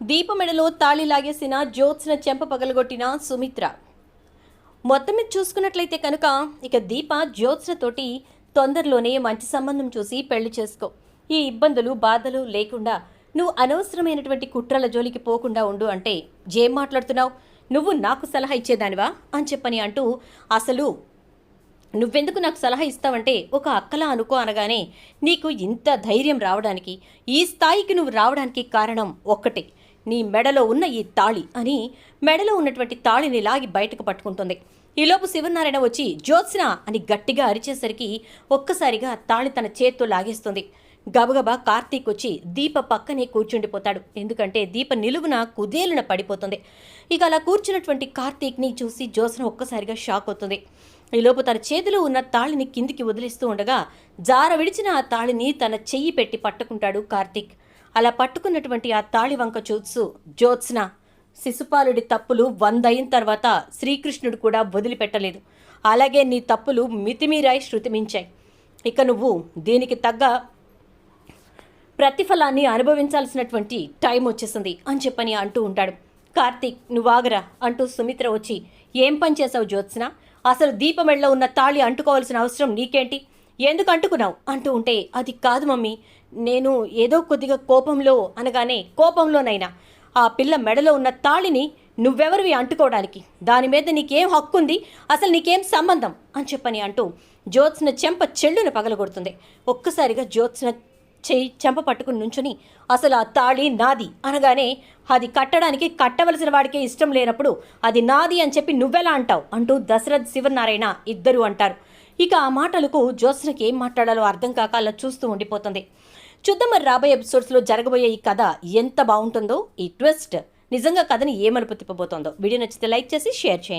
దీపమెడలో తాళి లాగేసిన జ్యోత్స్న చెంప పగలగొట్టిన సుమిత్ర. మొత్తం మీద చూసుకున్నట్లయితే కనుక ఇక దీప జ్యోత్స్నతోటి తొందరలోనే మంచి సంబంధం చూసి పెళ్ళి చేసుకో. ఈ ఇబ్బందులు బాధలు లేకుండా నువ్వు అనవసరమైనటువంటి కుట్రల జోలికి పోకుండా ఉండు అంటే ఏం మాట్లాడుతున్నావు? నువ్వు నాకు సలహా ఇచ్చేదానివా? అని చెప్పని అంటూ అసలు నువ్వెందుకు నాకు సలహా ఇస్తావంటే ఒక అక్కలా అనుకో అనగానే నీకు ఇంత ధైర్యం రావడానికి ఈ స్థాయికి నువ్వు రావడానికి కారణం ఒక్కటే. నీ మెడలో ఉన్న ఈ తాళి అని మెడలో ఉన్నటువంటి తాళిని లాగి బయటకు పట్టుకుంటుంది. ఈలోపు శివనారాయణ వచ్చి జ్యోత్స్న అని గట్టిగా అరిచేసరికి ఒక్కసారిగా తాళి తన చేత్తో లాగేస్తుంది. గబగబా కార్తీక్ వచ్చి దీప పక్కనే కూర్చుండిపోతాడు. ఎందుకంటే దీప నిలువున కుదేలున పడిపోతుంది. ఇక అలా కూర్చున్నటువంటి కార్తీక్ని చూసి జ్యోత్స్న ఒక్కసారిగా షాక్ అవుతుంది. ఈలోపు తన చేతిలో ఉన్న తాళిని కిందికి వదిలిస్తూ ఉండగా జార విడిచిన ఆ తాళిని తన చెయ్యి పెట్టి పట్టుకుంటాడు కార్తీక్. అలా పట్టుకున్నటువంటి ఆ తాళి వంక జ్యోత్స్న శిశుపాలుడి తప్పులు వంద అయిన తర్వాత శ్రీకృష్ణుడు కూడా వదిలిపెట్టలేదు. అలాగే నీ తప్పులు మితిమీరాయి శృతిమించాయి. ఇక నువ్వు దీనికి తగ్గ ప్రతిఫలాన్ని అనుభవించాల్సినటువంటి టైం వచ్చేసింది అని చెప్పని అంటూ ఉంటాడు. కార్తీక్ నువ్వాగరా అంటూ సుమిత్ర వచ్చి ఏం పని చేసావు జ్యోత్స్న? అసలు దీపమెళ్ళలో ఉన్న తాళి అంటుకోవాల్సిన అవసరం నీకేంటి? ఎందుకు అంటుకున్నావు? అంటూ ఉంటే అది కాదు మమ్మీ. నేను ఏదో కొద్దిగా కోపంలో అనగానే కోపంలోనైనా. ఆ పిల్ల మెడలో ఉన్న తాళిని నువ్వెవరివి అంటుకోవడానికి? దాని మీద నీకేం హక్కుంది? అసలు నీకేం సంబంధం? అని చెప్పని అంటూ జ్యోత్స్న చెంప చెల్లును పగలగొడుతుంది. ఒక్కసారిగా జ్యోత్స్న చెయ్యి చెంప పట్టుకుని నుంచుని అసలు ఆ తాళి నాది? అనగానే అది కట్టడానికి కట్టవలసిన వాడికే ఇష్టం లేనప్పుడు అది నాది అని చెప్పి నువ్వెలా అంటావు? అంటూ దశరథ్ శివనారాయణ ఇద్దరు అంటారు. ఇక ఆ మాటలకు జ్యోత్స్నకి ఏం మాట్లాడాలో అర్థం కాక అలా చూస్తూ ఉండిపోతుంది. చూద్దాం మరి రాబోయే ఎపిసోడ్స్లో జరగబోయే ఈ కథ ఎంత బాగుంటుందో ఈ ట్విస్ట్ నిజంగా కథని ఏమలుపు తిప్పబోతోందో. వీడియో నచ్చితే లైక్ చేసి షేర్ చేయండి.